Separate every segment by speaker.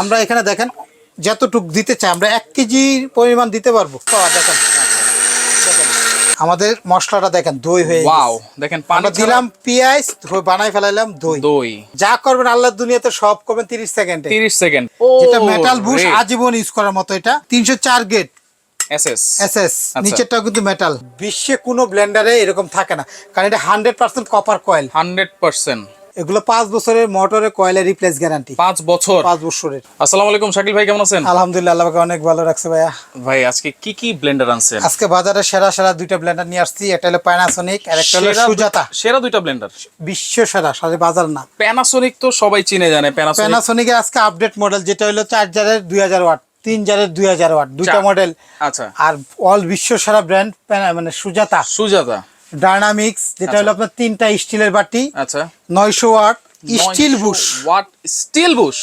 Speaker 1: আমরা এখানে দেখেন যতটুক দিতে চাই আমরা এক কেজি পরিমাণ দিতে পারব। দেখেন। আমাদের মশলাটা দেখেন দই হয়ে
Speaker 2: ওয়াও দেখেন পানি
Speaker 1: আমরা দিলাম পেঁয়াজ বানাই ফেলাইলাম দই।
Speaker 2: দই।
Speaker 1: যা করবেন আল্লাহর দুনিয়াতে সব করবেন তিরিশ সেকেন্ডে।
Speaker 2: 30 সেকেন্ড।
Speaker 1: যেটা মেটাল বুশ আজীবন ইউজ করার মতো এটা। তিনশো চার গেট
Speaker 2: এসএস
Speaker 1: এসএস। নিচেরটাও কিন্তু মেটাল বিশ্বে কোনো ব্লেন্ডারে এরকম থাকে না। কারণ এটা হান্ড্রেড পার্সেন্ট কপার কয়েল
Speaker 2: 100%
Speaker 1: এগুলো পাঁচ বছরের মোটরের কয়েলের রিপ্লেস গ্যারান্টি
Speaker 2: পাঁচ বছর?
Speaker 1: পাঁচ বছরের।
Speaker 2: আসসালামু আলাইকুম শাকিল ভাই কেমন আছেন?
Speaker 1: আলহামদুলিল্লাহ আল্লাহ পাক অনেক ভালো রাখছে ভাইয়া।
Speaker 2: ভাই আজকে কি কি ব্লেন্ডার আনছেন?
Speaker 1: আজকে বাজারে সেরা সেরা দুইটা ব্লেন্ডার নিয়ে আসছি। একটা হলো প্যানাসোনিক আর একটা হলো সুজাতা।
Speaker 2: সেরা দুইটা ব্লেন্ডার
Speaker 1: বিশ্ব সেরা সারা বাজার না।
Speaker 2: প্যানাসোনিক তো সবাই চিনে জানে প্যানাসোনিক
Speaker 1: প্যানাসোনিকের আজকে আপডেট মডেল যেটা হলো চার জারের দুই হাজার ওয়াট তিন জারের দুই হাজার ওয়াট দুইটা মডেল
Speaker 2: আচ্ছা।
Speaker 1: আর অল বিশ্ব সেরা ব্র্যান্ড মানে সুজাতা।
Speaker 2: সুজাতা।
Speaker 1: ডায়নামিক্স যেটা হলো আপনার তিনটা স্টিলের বাটি
Speaker 2: আচ্ছা।
Speaker 1: নয়শো watt steel bush.
Speaker 2: What steel bush?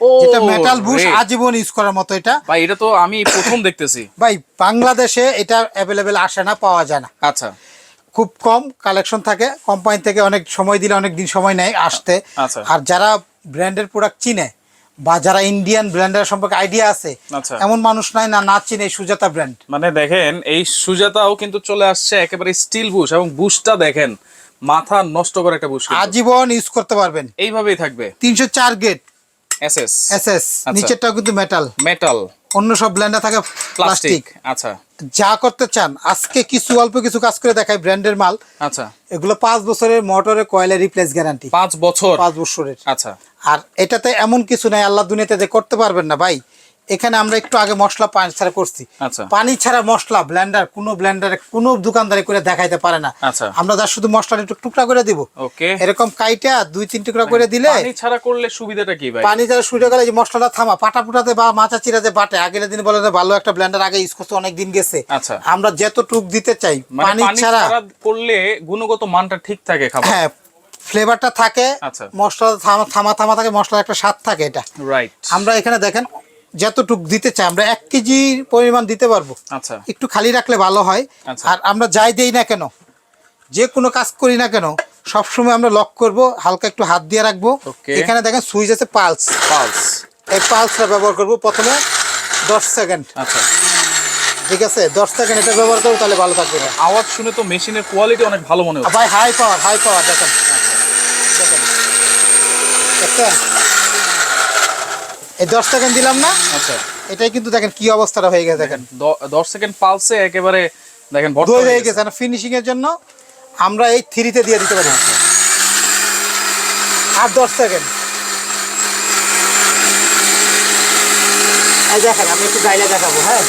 Speaker 2: ও
Speaker 1: যেটা মেটাল বুশ আজীবন ইউজ করার মতো এটা।
Speaker 2: ভাই এটা তো আমি প্রথম দেখতেছি।
Speaker 1: ভাই বাংলাদেশে এটা অ্যাভেলেবেল আসে না পাওয়া যায় না।
Speaker 2: আচ্ছা।
Speaker 1: খুব কম কালেকশন থাকে কোম্পানি থেকে অনেক সময় দিলে অনেক দিন সময় নেয় আসতে।
Speaker 2: আচ্ছা।
Speaker 1: আর যারা ব্র্যান্ডের প্রোডাক্ট চিনে বা যারা ইন্ডিয়ান ব্র্যান্ডের সম্পর্কে আইডিয়া আছে
Speaker 2: আচ্ছা।
Speaker 1: এমন মানুষ নাই না না চিনে সুজাতা ব্র্যান্ড
Speaker 2: মানে দেখেন এই সুজাতাও কিন্তু চলে আসছে একেবারে স্টিল বুশ এবং বুশটা দেখেন মাথা নষ্ট করে একটা বুশ
Speaker 1: আজীবন ইউজ করতে পারবেন।
Speaker 2: এইভাবেই থাকবে।
Speaker 1: তিনশো চার গেট
Speaker 2: এসএস
Speaker 1: এস এস
Speaker 2: আচ্ছা।
Speaker 1: নিচেরটাও কিন্তু মেটাল
Speaker 2: মেটাল
Speaker 1: অন্য সব ব্র্যান্ডে থাকে
Speaker 2: প্লাস্টিক আচ্ছা।
Speaker 1: যা করতে চান আজকে কিছু অল্প কিছু কাজ করে দেখাই ব্র্যান্ডের মাল।
Speaker 2: আচ্ছা।
Speaker 1: এগুলো পাঁচ বছরের মোটরের কয়েলের রিপ্লেস গ্যারান্টি
Speaker 2: পাঁচ বছর।
Speaker 1: পাঁচ বছরের।
Speaker 2: আচ্ছা।
Speaker 1: আর এটাতে এমন কিছু নাই আল্লাহ দুনিয়াতে যে করতে পারবেন না ভাই। এখানে আমরা একটু আগে মশলা পানি ছাড়া করছি।
Speaker 2: আচ্ছা।
Speaker 1: পানি ছাড়া মশলা ব্লেন্ডার কোনো ব্লেন্ডারে কোনো দোকানদারি করে দেখাইতে পারে না।
Speaker 2: আচ্ছা।
Speaker 1: আমরা যা শুধু মশলা একটু টুকরা করে দিব।
Speaker 2: ওকে।
Speaker 1: এরকম কাইটা দুই তিন টুকরা করে দিলে
Speaker 2: পানি ছাড়া করলে সুবিধাটা কি ভাই?
Speaker 1: পানি ছাড়া শুরু গেলে যে মশলাটা থামা পাটা পুটাতে বা মাচা চিরাতে বাটে আগের দিন বলে ভালো একটা ব্লেন্ডার আগে ইউজ করতে অনেক দিন গেছে।
Speaker 2: আচ্ছা।
Speaker 1: আমরা যত টুক দিতে চাই
Speaker 2: মানে
Speaker 1: পানি ছাড়া
Speaker 2: ছাড়া করলে গুণগত মানটা ঠিক থাকে খাবার।
Speaker 1: হ্যাঁ ফ্লেভারটা থাকে
Speaker 2: আচ্ছা।
Speaker 1: মশলা থামা থামা থাকে মশলার একটা স্বাদ থাকে এটা।
Speaker 2: রাইট
Speaker 1: আমরা এখানে দেখেন যতটুক দিতে চাই আমরা এক কেজি পরিমাণ দিতে পারব।
Speaker 2: আচ্ছা।
Speaker 1: একটু খালি রাখলে ভালো হয়।
Speaker 2: আচ্ছা।
Speaker 1: আর আমরা যাই দেই না কেন যে কোনো কাজ করি না কেন সবসময় আমরা লক করব হালকা একটু হাত দিয়ে রাখব। এখানে দেখেন সুইচ আছে পালস।
Speaker 2: পালস।
Speaker 1: এই পালসটা ব্যবহার করব প্রথমে দশ সেকেন্ড।
Speaker 2: আচ্ছা।
Speaker 1: ঠিক আছে দশ সেকেন্ড এটা ব্যবহার করব তাহলে ভালো থাকবে।
Speaker 2: আওয়াজ শুনে তো মেশিনের কোয়ালিটি অনেক ভালো মনে হচ্ছে।
Speaker 1: ভাই হাই পাওয়ার হাই পাওয়ার দেখেন। দেখছেন? এই দশ সেকেন্ড দিলাম না?
Speaker 2: আচ্ছা।
Speaker 1: এটাই কিন্তু দেখেন কি অবস্থাটা হয়ে গেছে দেখেন।
Speaker 2: দশ সেকেন্ড পালসে একেবারে দেখেন
Speaker 1: দই
Speaker 2: হয়ে গেছে।
Speaker 1: গেছে। না ফিনিশিং এর জন্য আমরা এই থ্রিতে দিয়ে দিতে পারি। আর দশ সেকেন্ড। দেখেন আমি একটু গাইলে দেখাবো হ্যাঁ?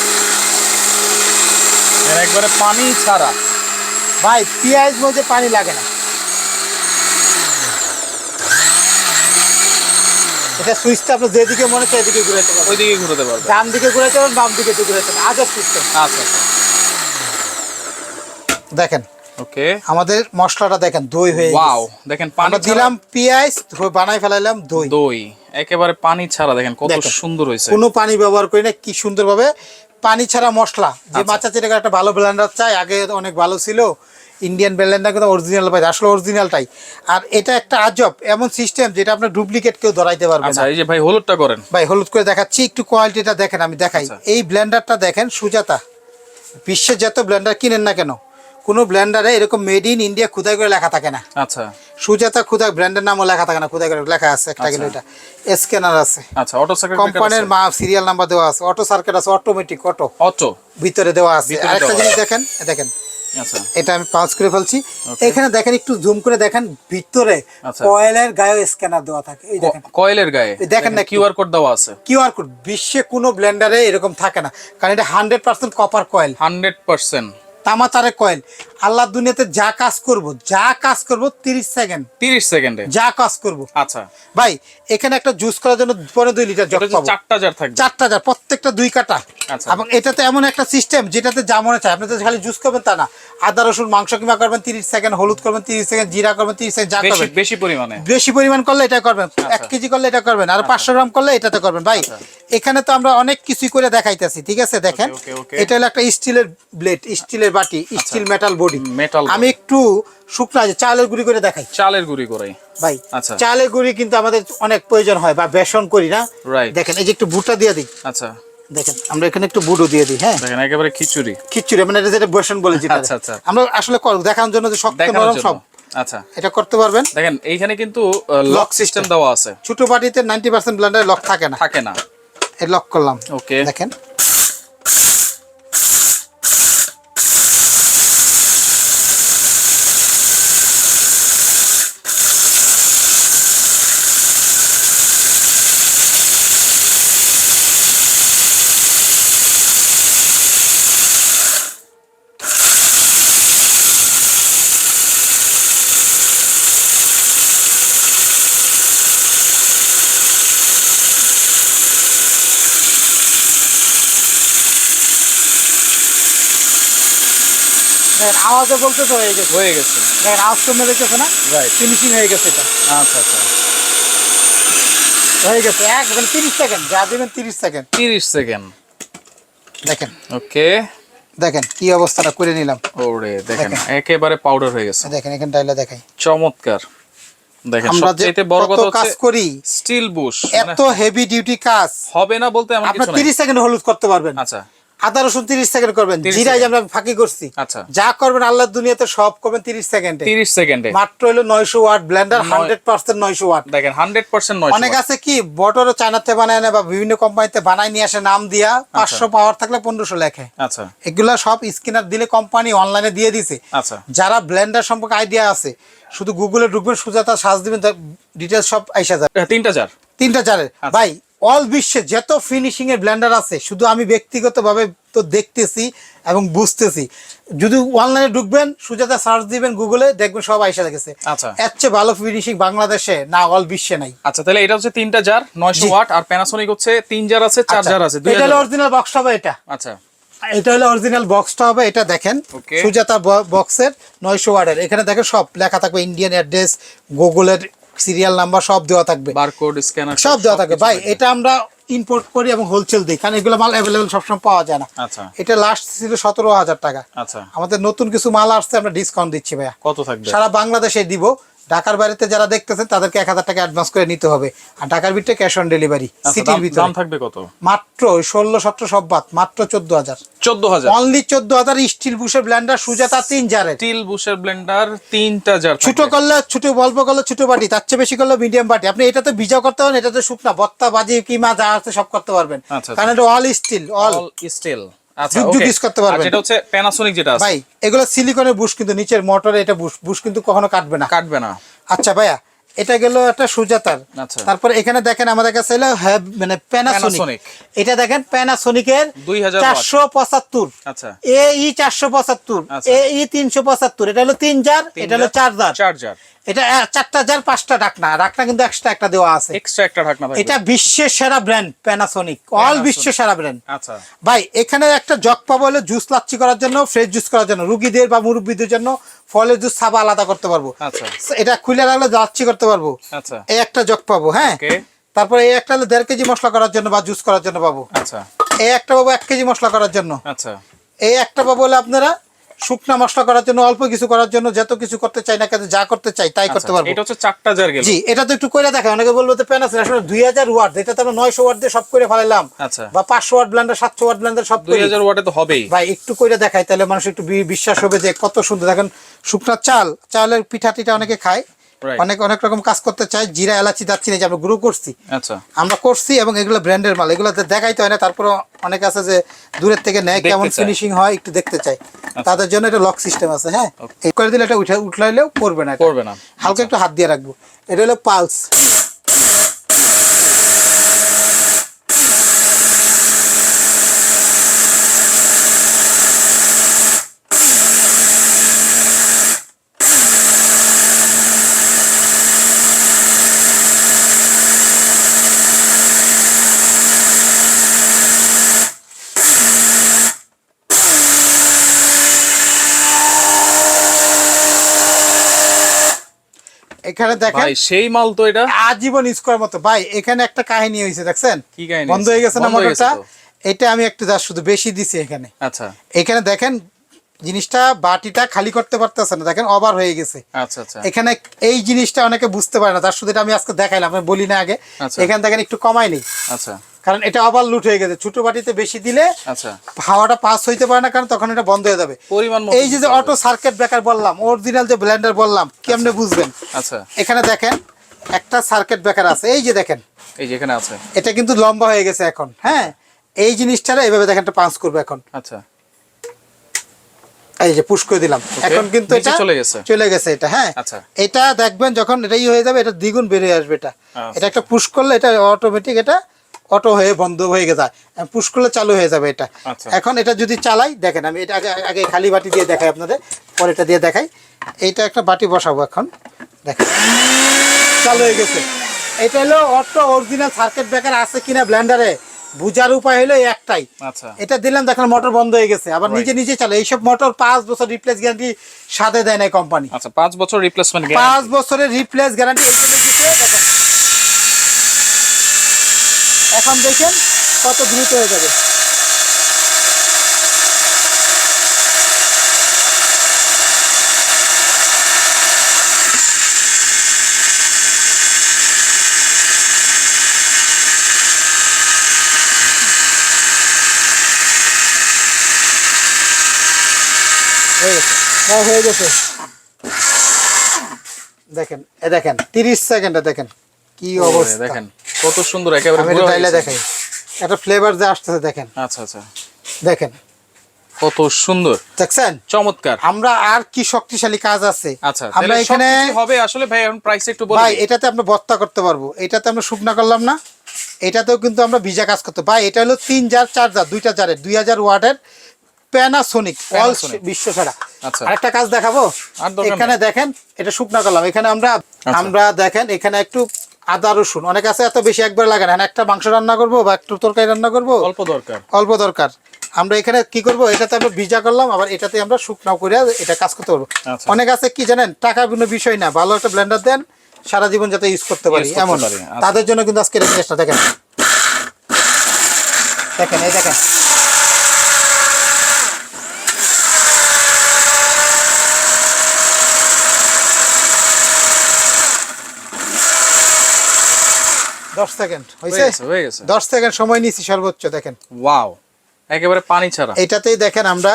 Speaker 2: একবারে পানি ছাড়া।
Speaker 1: ভাই পেঁয়াজ মধ্যে পানি লাগে না। এটা সুইচটা আপনি যেদিকে মনে হচ্ছে এদিকে পারবেন।
Speaker 2: ওইদিকে ঘুরতে পারবে
Speaker 1: ডান দিকে পারবেন বাম দিকে ঘুরাইতে পারবেন। সিস্টেম
Speaker 2: আচ্ছা আচ্ছা।
Speaker 1: দেখেন
Speaker 2: ওকে।
Speaker 1: আমাদের মশলাটা দেখেন দই হয়ে
Speaker 2: ওয়াও দেখেন পানি
Speaker 1: দিলাম পেঁয়াজ বানাই ফেলাইলাম দই।
Speaker 2: দই একেবারে পানি ছাড়া দেখেন কত সুন্দর হয়েছে।
Speaker 1: কোনো পানি ব্যবহার করি না কি সুন্দরভাবে। পানি ছাড়া মশলা যে
Speaker 2: আচ্ছা।
Speaker 1: মাচা একটা ভালো ব্লেন্ডার চাই আগে অনেক ভালো ছিল। ইন্ডিয়ান কিন্তু অরিজিনাল পাই আসলে অরিজিনালটাই আর এটা একটা আজব এমন সিস্টেম যেটা আপনার ডুপ্লিকেট কেউ ধরাইতে পারবে
Speaker 2: আচ্ছা
Speaker 1: না।
Speaker 2: এই যে ভাই হলুদটা করেন।
Speaker 1: ভাই হলুদ করে দেখাচ্ছি একটু কোয়ালিটিটা দেখেন আমি দেখাই।
Speaker 2: আচ্ছা।
Speaker 1: এই ব্লেন্ডারটা দেখেন সুজাতা। বিশ্বের যত ব্লেন্ডার কিনেন না কেন কোনো ব্লেন্ডারে এরকম মেড ইন ইন্ডিয়া খুদাই করে লেখা থাকে না।
Speaker 2: আচ্ছা।
Speaker 1: সুজাতা খুদাই ব্র্যান্ডের নামও লেখা থাকে না খুদাই করে লেখা আছে একটা গেলে এটা। স্ক্যানার আছে।
Speaker 2: আচ্ছা অটো সার্কিট
Speaker 1: কোম্পানির মা সিরিয়াল নাম্বার দেওয়া আছে অটো সার্কিট আছে অটোমেটিক অটো
Speaker 2: অটো
Speaker 1: ভিতরে দেওয়া আছে। আরেকটা জিনিস দেখেন দেখেন।
Speaker 2: আচ্ছা
Speaker 1: এটা আমি পাঁচ করে ফেলছি। এখানে দেখেন একটু জুম করে দেখেন ভিতরে
Speaker 2: আচ্ছা।
Speaker 1: কয়েলের গায়ে স্ক্যানার দেওয়া থাকে। এই দেখেন।
Speaker 2: কয়েলের গায়ে?
Speaker 1: দেখেন না।
Speaker 2: কিউআর কোড দেওয়া আছে।
Speaker 1: কিউআর কোড বিশ্বে কোনো ব্লেন্ডারে এরকম থাকে না। কারণ এটা hundred percent copper coil
Speaker 2: hundred percent
Speaker 1: তামাতারে coil. Allah দুনিয়াতে যা কাজ করব যা কাজ করব তিরিশ সেকেন্ড।
Speaker 2: তিরিশ সেকেন্ডে?
Speaker 1: যা কাজ করব।
Speaker 2: আচ্ছা।
Speaker 1: ভাই এখানে একটা জুস করার জন্য পনেরো দুই লিটার জল পাবো।
Speaker 2: চারটা জার থাকবে।
Speaker 1: চারটা জার প্রত্যেকটা দুই কাটা।
Speaker 2: আচ্ছা।
Speaker 1: এবং এটাতে এমন একটা সিস্টেম যেটাতে যা মনে চায়। আপনি তো খালি জুস করবেন তা না। আদা রসুন মাংস কিমা করবেন তিরিশ সেকেন্ড হলুদ করবেন তিরিশ সেকেন্ড জিরা করবেন তিরিশ সেকেন্ড যা করবেন।
Speaker 2: বেশি পরিমাণে।
Speaker 1: বেশি পরিমাণ করলে এটা করবেন। এক কেজি করলে এটা করবেন। আর পাঁচশো গ্রাম করলে এটাতে করবেন। ভাই এখানে তো আমরা অনেক কিছুই করে দেখাইতেছি ঠিক আছে দেখেন. এটা হলো একটা স্টিলের ব্লেড স্টিলের বাটি স্টিল মেটাল বডি
Speaker 2: metal
Speaker 1: আমি একটু শুকনা চালের গুঁড়ি করে দেখাই।
Speaker 2: চালের গুঁড়ি করে
Speaker 1: ভাই
Speaker 2: আচ্ছা।
Speaker 1: চালের গুঁড়ি কিন্তু আমাদের অনেক প্রয়োজন হয় বা বেসন করি না। দেখেন এই যে একটু বুটা দিয়ে দিই।
Speaker 2: আচ্ছা।
Speaker 1: দেখেন আমরা এখানে একটু বুটো দিয়ে দিই হ্যাঁ?
Speaker 2: দেখেন একেবারে খিচুড়ি।
Speaker 1: খিচুড়ি মানে এটা যেটা বেসন বলে যেটা
Speaker 2: আচ্ছা, আচ্ছা।
Speaker 1: আমরা আসলে কর- দেখানোর জন্য যে শক্ত নরম সব।
Speaker 2: আচ্ছা।
Speaker 1: এটা করতে পারবেন?
Speaker 2: দেখেন এইখানে কিন্তু লক সিস্টেম দেওয়া আছে।
Speaker 1: ছোট বাটিতে নাইনটি পার্সেন্ট ব্লেন্ডারে লক থাকে না।
Speaker 2: থাকে না।
Speaker 1: এই লক করলাম।
Speaker 2: ওকে।
Speaker 1: দেখেন। দেখেন আওয়াজে বলতে তো হয়ে গেছে।
Speaker 2: হয়ে গেছে।
Speaker 1: দেখেন আওয়াজ মেরেছে না?
Speaker 2: Right.
Speaker 1: ফিনিশিং হয়ে গেছে এটা।
Speaker 2: আচ্ছা আচ্ছা।
Speaker 1: হয়ে গেছে। এক মানে তিরিশ সেকেন্ড। যা দিবেন তিরিশ সেকেন্ড।
Speaker 2: তিরিশ সেকেন্ড।
Speaker 1: দেখেন।
Speaker 2: ওকে।
Speaker 1: দেখেন কি অবস্থাটা করে নিলাম।
Speaker 2: ওরে দেখেন। একেবারে পাউডার হয়ে গেছে।
Speaker 1: দেখেন এখানে ডাইলা দেখাই।
Speaker 2: চমৎকার। দেখেন সবচেয়ে বড়
Speaker 1: কাজ করি
Speaker 2: স্টিল বুশ
Speaker 1: এত হেভি ডিউটি কাজ
Speaker 2: হবে না বলতে এমন
Speaker 1: আপনার
Speaker 2: কিছু নাই।
Speaker 1: তিরিশ সেকেন্ড হলুদ করতে পারবেন।
Speaker 2: আচ্ছা।
Speaker 1: আদা রসুন তিরিশ সেকেন্ড করবেন। জিরাই আমরা ফাঁকি করছি।
Speaker 2: আচ্ছা।
Speaker 1: যা করবেন আল্লাহর দুনিয়াতে সব করবেন তিরিশ সেকেন্ডে
Speaker 2: তিরিশ সেকেন্ডে
Speaker 1: মাত্র হলো নয়শো ওয়াট ব্লেন্ডার হান্ড্রেড পার্সেন্ট নয়শো ওয়াট।
Speaker 2: দেখেন হান্ড্রেড পার্সেন্ট
Speaker 1: অনেক আছে কি বটরও চায়নাতে বানায় না বা বিভিন্ন কোম্পানিতে বানায় নিয়ে আসে নাম দিয়া পাঁচশো পাওয়ার থাকলে পনেরোশো লেখে।
Speaker 2: আচ্ছা।
Speaker 1: এগুলা সব স্ক্যানার দিলে কোম্পানি অনলাইনে দিয়ে দিছে।
Speaker 2: আচ্ছা।
Speaker 1: যারা ব্লেন্ডার সম্পর্কে আইডিয়া আছে শুধু গুগলে ঢুকবেন সুজাতা সাজ দিবেন ডিটেলস সব আইসা যাবে।
Speaker 2: তিনটা চার।
Speaker 1: তিনটা চারের।
Speaker 2: আচ্ছা।
Speaker 1: ভাই অল বিশ্বে যত ফিনিশিং এর ব্লেন্ডার আছে শুধু আমি ব্যক্তিগতভাবে তো দেখতেছি এবং বুঝতেছি। যদি অনলাইনে ঢুকবেন সুজাতা সার্চ দিবেন গুগলে দেখবেন সব আইসা গেছে।
Speaker 2: আচ্ছা।
Speaker 1: এর চেয়ে ভালো ফিনিশিং বাংলাদেশে না অল বিশ্বে নাই।
Speaker 2: আচ্ছা তাহলে এটা হচ্ছে তিনটা জার নয়শো
Speaker 1: জি।
Speaker 2: ওয়াট আর প্যানাসোনিক হচ্ছে তিন জার আছে চার জার আছে
Speaker 1: এটা হলো অরিজিনাল বক্সটা হবে এটা।
Speaker 2: আচ্ছা।
Speaker 1: এটা হলো অরিজিনাল বক্সটা হবে এটা দেখেন। সুজাতা বক্সের নয়শো ওয়ার্ডের এখানে দেখেন সব লেখা থাকবে ইন্ডিয়ান অ্যাড্রেস গুগলের সিরিয়াল নাম্বার সব দেওয়া থাকবে।
Speaker 2: বারকোড স্ক্যানার
Speaker 1: সব দেওয়া থাকবে। ভাই এটা আমরা ইম্পোর্ট করি এবং হোলসেল দিই কারণ এগুলো মাল অ্যাভেলেবেল সবসময় পাওয়া যায় না।
Speaker 2: আচ্ছা।
Speaker 1: এটা লাস্ট ছিল সতেরো হাজার টাকা।
Speaker 2: আচ্ছা।
Speaker 1: আমাদের নতুন কিছু মাল আসছে আমরা ডিসকাউন্ট দিচ্ছি ভাইয়া।
Speaker 2: কত থাকবে?
Speaker 1: সারা বাংলাদেশে দিব। ঢাকার বাড়িতে যারা দেখতেছেন তাদেরকে এক হাজার টাকা অ্যাডভান্স করে নিতে হবে। আর ঢাকার ভিতরে ক্যাশ অন ডেলিভারি
Speaker 2: আচ্ছা,
Speaker 1: সিটির ভিতরে।
Speaker 2: দাম থাকবে কত?
Speaker 1: মাত্র ষোলো সতেরো সব বাদ মাত্র চোদ্দ হাজার।
Speaker 2: চোদ্দ হাজার?
Speaker 1: অনলি চোদ্দ হাজার স্টিল বুশের ব্ল্যান্ডার সুজাতা তিন জারের।
Speaker 2: স্টিল বুশের ব্লেন্ডার তিনটা জার
Speaker 1: ছোট করলে ছোট গল্প করলে ছোট বাটি তার চেয়ে বেশি করলে মিডিয়াম বাটি। আপনি এটাতে ভিজা করতে পারেন এটাতে শুকনা। বত্তা বাজি কিমা যা আছে সব করতে পারবেন।
Speaker 2: আচ্ছা,
Speaker 1: কারণ এটা অল স্টিল অল
Speaker 2: স্টিল আচ্ছা
Speaker 1: যুগ যুগ করতে পারবেন।
Speaker 2: যেটা হচ্ছে প্যানাসোনিক যেটা আছে।
Speaker 1: ভাই এগুলো সিলিকনের বুশ কিন্তু নিচের মোটরে এটা বুশ বুশ কিন্তু কখনো কাটবে না।
Speaker 2: কাটবে না।
Speaker 1: আচ্ছা ভাইয়া এটা গেল একটা সুজাতার।
Speaker 2: আচ্ছা।
Speaker 1: তারপর এখানে দেখেন আমাদের কাছে হ্যাভ মানে প্যানাসোনিক এটা দেখেন প্যানাসোনিকের
Speaker 2: 2000 watt।
Speaker 1: চারশো পঁচাত্তর।
Speaker 2: আচ্ছা।
Speaker 1: এ ই চারশো পঁচাত্তর।
Speaker 2: আচ্ছা।
Speaker 1: এ ই তিনশো পঁচাত্তর। এটা হলো তিন জার এটা হলো চার জার
Speaker 2: চার জার
Speaker 1: এটা চারটা জার পাঁচটা ডাকনা ডাকনা কিন্তু এক্সট্রা একটা দেওয়া আছে।
Speaker 2: এক্সট্রা একটা ঢাকনা থাকবে।
Speaker 1: এটা বিশ্বের সেরা ব্র্যান্ড প্যানাসোনিক অল। বিশ্বের সেরা ব্র্যান্ড
Speaker 2: আচ্ছা।
Speaker 1: ভাই এখানে একটা জগ পাবো হলে জুস লাচ্ছি করার জন্য ফ্রেশ জুস করার জন্য রুগীদের বা মুরব্বীদের জন্য ফলের জুস সাবা আলাদা করতে পারব।
Speaker 2: আচ্ছা।
Speaker 1: এটা খুলে রাখলে লাচ্ছি করতে পারব।
Speaker 2: আচ্ছা।
Speaker 1: এই একটা জগ পাবো হ্যাঁ?
Speaker 2: ওকে
Speaker 1: তারপরে এই একটা হলো দেড় কেজি মশলা করার জন্য বা জুস করার জন্য পাবো।
Speaker 2: আচ্ছা।
Speaker 1: এই একটা পাবো এক কেজি মশলা করার জন্য।
Speaker 2: আচ্ছা।
Speaker 1: এই একটা পাবো হলে আপনারা শুকনা মশলা করার জন্য অল্প কিছু করার জন্য যত কিছু করতে চাই না কেন যা করতে চাই তাই করতে
Speaker 2: আচ্ছা,
Speaker 1: পারব।
Speaker 2: এটা হচ্ছে চারটা জার গেল।
Speaker 1: জি এটা তো একটু কইরা দেখা অনেকে বলব যে প্যান আছে আসলে দুই হাজার ওয়াট এটা তো আমরা নয়শো ওয়াট দিয়ে সব করে ফেলাইলাম।
Speaker 2: আচ্ছা।
Speaker 1: বা পাঁচশো ওয়াট ব্লেন্ডার সাতশো ওয়াট ব্লেন্ডার সব
Speaker 2: দুই
Speaker 1: করি।
Speaker 2: হাজার ওয়াটে তো হবেই।
Speaker 1: ভাই একটু কইরা দেখাই তাহলে মানুষ একটু বিশ্বাস হবে যে কত সুন্দর। দেখেন শুকনা চাল চালের পিঠা টিটা অনেকে খায়. অনেক অনেক রকম কাজ করতে চাই জিরা এলাচি দাচ্ছিনি যে আমরা গ্রো করছি।
Speaker 2: আচ্ছা।
Speaker 1: আমরা করছি এবং এগুলো ব্র্যান্ডের মাল এগুলো তো দেখাইতে হয় না তারপরে অনেক আছে যে দূরের থেকে নেয় কেমন ফিনিশিং হয় একটু দেখতে চাই তাদের জন্য এটা লক সিস্টেম আছে হ্যাঁ? করে দিলে এটা উঠে উঠলাইলেও করবে না
Speaker 2: করবে না।
Speaker 1: হালকা একটু হাত দিয়ে রাখব। এটা হলো পালস এখানে দেখেন
Speaker 2: সেই মাল তো এটা
Speaker 1: আজীবন ইউজ করার মতো। ভাই এখানে একটা কাহিনী হয়েছে দেখছেন?
Speaker 2: কি কাহিনী
Speaker 1: বন্ধ হয়ে গেছে না মোটরটা? এটা আমি একটু যা শুধু বেশি দিছি এখানে।
Speaker 2: আচ্ছা।
Speaker 1: এখানে দেখেন জিনিসটা বাটিটা খালি করতে পারতেছে না। দেখেন অবার হয়ে গেছে।
Speaker 2: আচ্ছা আচ্ছা।
Speaker 1: এখানে এই জিনিসটা অনেকে বুঝতে পারে না। তার শুধু এটা আমি আজকে দেখাইলাম আমি বলি না আগে।
Speaker 2: আচ্ছা।
Speaker 1: এখানে দেখেন একটু কমাই নেই।
Speaker 2: আচ্ছা।
Speaker 1: কারণ এটা আবার লুট হয়ে গেছে। ছোট বাটিতে বেশি দিলে
Speaker 2: আচ্ছা।
Speaker 1: হাওয়াটা পাস হইতে পারে না কারণ তখন এটা বন্ধ হয়ে যাবে।
Speaker 2: পরিমাণ
Speaker 1: এই যে। অটো সার্কিট ব্রেকার বললাম অরিজিনাল যে ব্লেন্ডার বললাম কেমনে বুঝবেন?
Speaker 2: আচ্ছা।
Speaker 1: এখানে দেখেন একটা সার্কিট ব্রেকার আছে। এই যে দেখেন
Speaker 2: এই যে এখানে আছে।
Speaker 1: এটা কিন্তু লম্বা হয়ে গেছে এখন হ্যাঁ? এই জিনিসটা এইভাবে দেখেন একটা পাঞ্চ করবে এখন।
Speaker 2: আচ্ছা।
Speaker 1: এই যে পুশ করে দিলাম। এখন কিন্তু এটা
Speaker 2: চলে গেছে।
Speaker 1: চলে গেছে এটা হ্যাঁ?
Speaker 2: আচ্ছা।
Speaker 1: এটা দেখবেন যখন এটাই হয়ে যাবে এটা দ্বিগুণ বেড়ে আসবে এটা।
Speaker 2: আচ্ছা।
Speaker 1: এটা একটা পুশ করলে এটা অটোমেটিক এটা অটো হয়ে বন্ধ হয়ে যায় পুশ করলে চালু হয়ে যাবে এটা।
Speaker 2: আচ্ছা।
Speaker 1: এখন এটা যদি চালাই দেখেন আমি এটা আগে আগে খালি বাটি দিয়ে দেখাই আপনাদের পরে এটা দিয়ে দেখাই। এইটা একটা বাটি বসাবো এখন। দেখেন। চালু হয়ে গেছে। এটা হলো অটো অরিজিনাল সার্কিট ব্রেকার আছে কিনা ব্লেন্ডারে বুঝার উপায় হলো একটাই।
Speaker 2: আচ্ছা।
Speaker 1: এটা দিলাম দেখেন মোটর বন্ধ হয়ে গেছে। আবার নিজে নিজে চলে এইসব মোটর পাঁচ বছর রিপ্লেস গ্যারান্টি সাথে দেয় না কোম্পানি
Speaker 2: আচ্ছা পাঁচ বছর রিপ্লেসমেন্ট
Speaker 1: পাঁচ বছরের রিপ্লেস গ্যারান্টি এই জন্য দিতে দেখেন এখন দেখেন কত দ্রুত হয়ে যাবে। হয়ে গেছে। হ্যাঁ, হয়ে গেছে। দেখেন এ দেখেন তিরিশ সেকেন্ডে দেখেন কি অবস্থা।
Speaker 2: দেখেন। কত সুন্দর একেবারে
Speaker 1: আমি এটা ডাইলে
Speaker 2: গেছে।
Speaker 1: দেখাই। একটা ফ্লেভার যে আসতেছে দেখেন।
Speaker 2: আচ্ছা আচ্ছা।
Speaker 1: দেখেন।
Speaker 2: কত সুন্দর।
Speaker 1: দেখছেন?
Speaker 2: চমৎকার।
Speaker 1: আমরা আর কি শক্তিশালী কাজ আছে।
Speaker 2: আচ্ছা
Speaker 1: আমরা এখানে
Speaker 2: হবে আসলে ভাই এখন প্রাইস একটু বলে
Speaker 1: ভাই এটাতে আমরা বত্তা করতে পারব। এটাতে আমরা শুকনা করলাম না। এটাতেও কিন্তু আমরা ভিজা কাজ করতে ভাই এটা হলো তিন জার চার জার দুইটা জারের দুই হাজার ওয়াটের প্যানাসোনিক অল বিশ্ব সেরা।
Speaker 2: আচ্ছা।
Speaker 1: আরেকটা কাজ দেখাবো। এখানে দেখেন এটা শুকনা করলাম। এখানে আমরা
Speaker 2: আচ্ছা।
Speaker 1: আমরা দেখেন এখানে একটু আদা রসুন। অনেক আছে এত বেশি একবার লাগে না। একটা মাংস রান্না করব বা একটু তরকারি রান্না করব?
Speaker 2: অল্প দরকার।
Speaker 1: অল্প দরকার। আমরা এখানে কি করব? এটাতে আমরা ভিজা করলাম আবার এটাতে আমরা শুকনাও করে এটা কাজ করতে পারব।
Speaker 2: আচ্ছা।
Speaker 1: অনেক আছে কি জানেন? টাকা কোনো বিষয় না। ভালো একটা ব্লেন্ডার দেন সারা জীবন যাতে ইউজ করতে পারি। এমন।
Speaker 2: আচ্ছা।
Speaker 1: তাদের জন্য কিন্তু আজকে রেজিস্টটা দেখেন। দেখেন এই দেখেন। দশ সেকেন্ড
Speaker 2: হয়ে
Speaker 1: হয়েছে?
Speaker 2: হয়ে গেছে।
Speaker 1: দশ সেকেন্ড সময় নিছি সর্বোচ্চ দেখেন।
Speaker 2: ওয়াও একেবারে পানি ছাড়া।
Speaker 1: এটাতেই দেখেন আমরা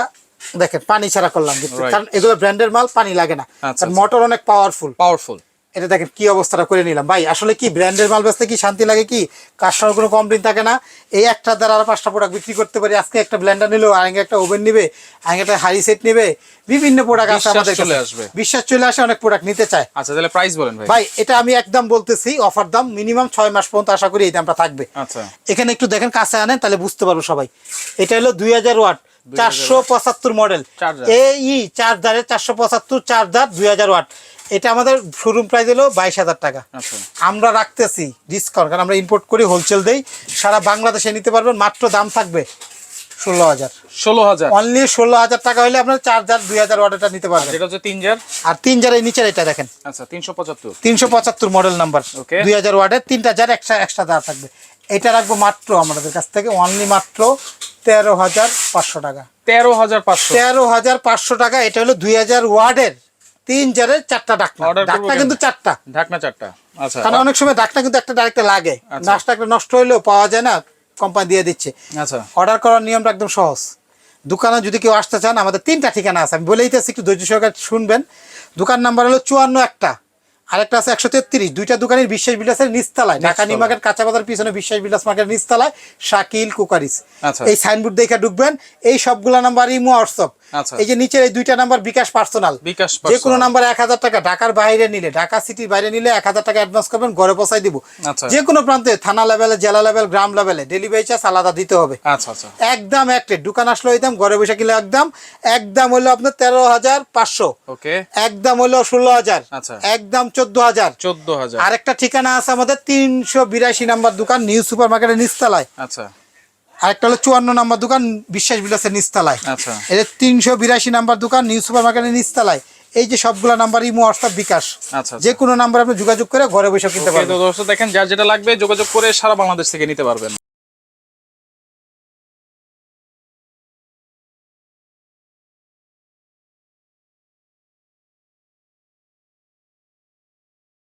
Speaker 1: দেখেন পানি ছাড়া করলাম। কিন্তু কারণ এগুলো ব্র্যান্ডের মাল পানি লাগে না।
Speaker 2: আচ্ছা, আচ্ছা।
Speaker 1: মোটর অনেক পাওয়ারফুল
Speaker 2: পাওয়ারফুল
Speaker 1: এটা দেখেন কি অবস্থাটা করে নিলাম। ভাই আসলে কি ব্র্যান্ডের মাল বেচতে কি শান্তি লাগে কি? কাস্টমার কোনো কমপ্লেন থাকে না। এই একটা দ্বারা আর পাঁচটা প্রোডাক্ট বিক্রি করতে পারি। আজকে একটা ব্লেন্ডার নিলো আগে একটা ওভেন নিবে আগে একটা হারি সেট নিবে। বিভিন্ন প্রোডাক্ট আছে আমাদের
Speaker 2: চলে আসবে।
Speaker 1: বিশ্বাস চলে আসে অনেক প্রোডাক্ট নিতে চায়।
Speaker 2: আচ্ছা তাহলে প্রাইস বলেন ভাই।
Speaker 1: ভাই এটা আমি একদম বলতেছি অফার দাম মিনিমাম ছয় মাস পর্যন্ত আশা করি এই দামটা থাকবে।
Speaker 2: আচ্ছা।
Speaker 1: এখানে একটু দেখেন কাছে আনেন তাহলে বুঝতে পারব সবাই। এটা হলো দুই হাজার ওয়াট। চারশো পঁচাত্তর মডেল। এই চার্জারের চারশো পঁচাত্তর চার্জার দুই হাজার ওয়াট। এটা আমাদের শোরুম প্রাইস হলো বাইশ হাজার টাকা।
Speaker 2: আচ্ছা।
Speaker 1: আমরা রাখতেছি ডিসকাউন্ট কারণ আমরা ইম্পোর্ট করি হোলসেল দেই। সারা বাংলাদেশে নিতে পারবেন মাত্র দাম থাকবে ষোলো হাজার।
Speaker 2: ষোলো হাজার।
Speaker 1: অনলি ষোলো হাজার টাকা হলে আপনার চার্জার দুই হাজার ওয়াটেরটা নিতে পারবেন।
Speaker 2: যেটা হচ্ছে তিন জার?
Speaker 1: আর তিন জারের নিচের এটা দেখেন।
Speaker 2: আচ্ছা তিনশো পঁচাত্তর।
Speaker 1: তিনশো পঁচাত্তর মডেল নাম্বার. দুই হাজার ওয়ার্ডের তিনটা যার একশো এক্সট্রা দেওয়া থাকবে। এটা রাখব মাত্র আমাদের কাছ থেকে অনলি মাত্র তেরো হাজার পাঁচশো টাকা।
Speaker 2: তেরো হাজার পাঁচশো।
Speaker 1: তেরো হাজার পাঁচশো টাকা এটা হলো দুই হাজার ওয়ার্ডের তিন জারের চারটা ডাকনা। ডাকনা কিন্তু চারটা।
Speaker 2: ঢাকনা চারটা। আচ্ছা।
Speaker 1: কারণ অনেক সময় ডাকনা কিন্তু একটা ডাইরেক্ট লাগে।
Speaker 2: আচ্ছা।
Speaker 1: নাচটা একটা নষ্ট হইলেও পাওয়া যায় না কোম্পানি দিয়ে দিচ্ছে।
Speaker 2: আচ্ছা।
Speaker 1: অর্ডার করার নিয়মটা একদম সহজ। দোকানে যদি কেউ আসতে চান আমাদের তিনটা ঠিকানা আছে। আমি বলে দিতেছি একটু ধৈর্য সহকারে শুনবেন। দোকান নাম্বার হলো চুয়ান্ন একটা। আরেকটা আছে একশো তেত্রিশ দুইটা দোকানের বিশ্বাস বিলাসের নিস্তালায় ঢাকা। নিমার্কেট কাঁচা বাজার পিছনে বিশ্বাস বিলাস মার্কেট নিস্তালায় শাকিল কুকারিস
Speaker 2: আচ্ছা।
Speaker 1: এই সাইনবোর্ড দেখে ঢুকবেন এই সবগুলা নাম্বার ইমো হোয়াটসঅ্যাপ। এই যে নিচের এই দুইটা নাম্বার বিকাশ পার্সোনাল।
Speaker 2: বিকাশ
Speaker 1: যে কোনো নাম্বার এক হাজার টাকা ঢাকার বাইরে নিলে ঢাকা সিটির বাইরে নিলে এক হাজার টাকা অ্যাডভান্স করবেন ঘরে পৌঁছাই দিব।
Speaker 2: আচ্ছা।
Speaker 1: যে কোনো প্রান্তে থানা লেভেলে জেলা লেভেল গ্রাম লেভেলে ডেলিভারি চার্জ আলাদা দিতে হবে।
Speaker 2: আচ্ছা আচ্ছা।
Speaker 1: একদম এক রেট দোকান আসলে দাম ঘরে বসে কিনলে একদম একদম হলো আপনার তেরো হাজার পাঁচশো।
Speaker 2: ওকে।
Speaker 1: একদম হলো ষোলো হাজার।
Speaker 2: আচ্ছা।
Speaker 1: একদম চোদ্দ হাজার।
Speaker 2: চোদ্দ হাজার।
Speaker 1: আরেকটা ঠিকানা আছে আমাদের তিনশো বিরাশি নাম্বার দোকান নিউ সুপার মার্কেটের নিচতলায়।
Speaker 2: আচ্ছা।
Speaker 1: আরেকটা হলো চুয়ান্ন নাম্বার দোকান বিশ্বাস বিলাসের নিস্তালায়
Speaker 2: আচ্ছা।
Speaker 1: এটা তিনশো বিরাশি নাম্বার দোকান নিউ সুপার মার্কেটের নিস্তালায় এই যে সবগুলো নাম্বার ইমো হোয়াটসঅ্যাপ বিকাশ।
Speaker 2: আচ্ছা
Speaker 1: যে কোনো নাম্বার আপনি যোগাযোগ করে ঘরে বসে কিনতে পারবেন।
Speaker 2: দর্শক দেখেন যার যেটা লাগবে যোগাযোগ করে সারা বাংলাদেশ থেকে নিতে পারবেন।